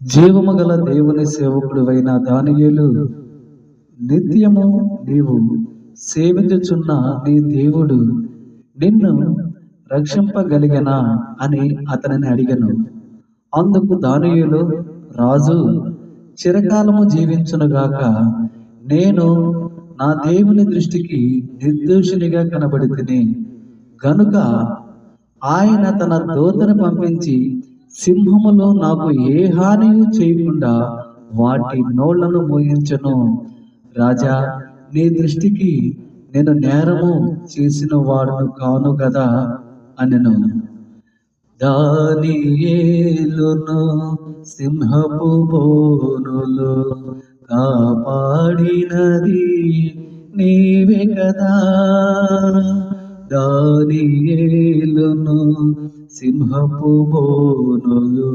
జీవము గల దేవుని సేవకుడువైన దానియేలు నిత్యము నీవు సేవించుచున్న నీ దేవుడు నిన్ను రక్షింపగలిగనా అని అతనిని అడిగను. అందుకు దానియులు రాజు చిరకాలము జీవించునుగాక నేను నా దేవుని దృష్టికి నిర్దోషినిగా కనబడి తిని గనుక ఆయన తన దూతను పంపించి సింహములో నాకు ఏ హానియు చేయకుండా వాటి నోళ్ళను మోయించను. రాజా నీ దృష్టికి నేను నేరము చేసిన వాడును కాను కదా అనెను. దానియేలును సింహపు బోనులు కాపాడినది నీవే కదా. దానియేలును సింహపు బోనులు